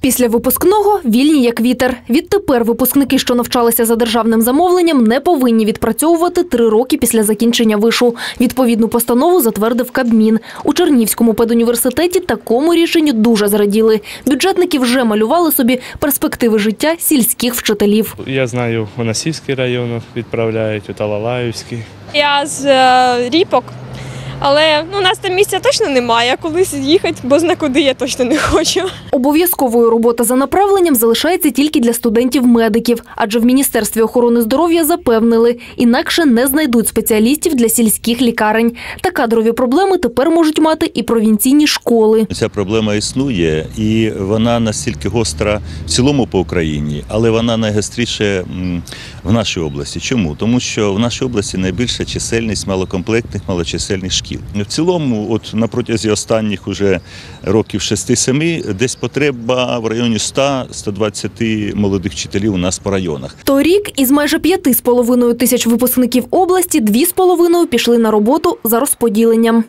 Після випускного вільні як вітер. Відтепер випускники, що навчалися за державним замовленням, не повинні відпрацьовувати три роки після закінчення вишу. Відповідну постанову затвердив Кабмін. У Чернівському педуніверситеті такому рішенню дуже зраділи. Бюджетники вже малювали собі перспективи життя сільських вчителів. Я знаю, у Насівський район відправляють, у Талалаївський. Я з е, ріпок, але ну, у нас там місця точно немає. а Колись їхати, бо зна куди я точно не хочу. Обов'язковою робота за направленням залишається тільки для студентів-медиків, адже в Міністерстві охорони здоров'я запевнили, інакше не знайдуть спеціалістів для сільських лікарень. Та кадрові проблеми тепер можуть мати і провінційні школи. Ця проблема існує, і вона настільки гостра в цілому по Україні, але вона найгостріше в нашій області. Чому? Тому що в нашій області найбільша чисельність малокомплектних, малочисельних шкіл. В цілому, от на протязі останніх уже років 6-7, десь потреба в районі 100-120 молодих вчителів у нас по районах. Торік із майже п'яти з половиною тисяч випускників області дві з половиною пішли на роботу за розподіленням.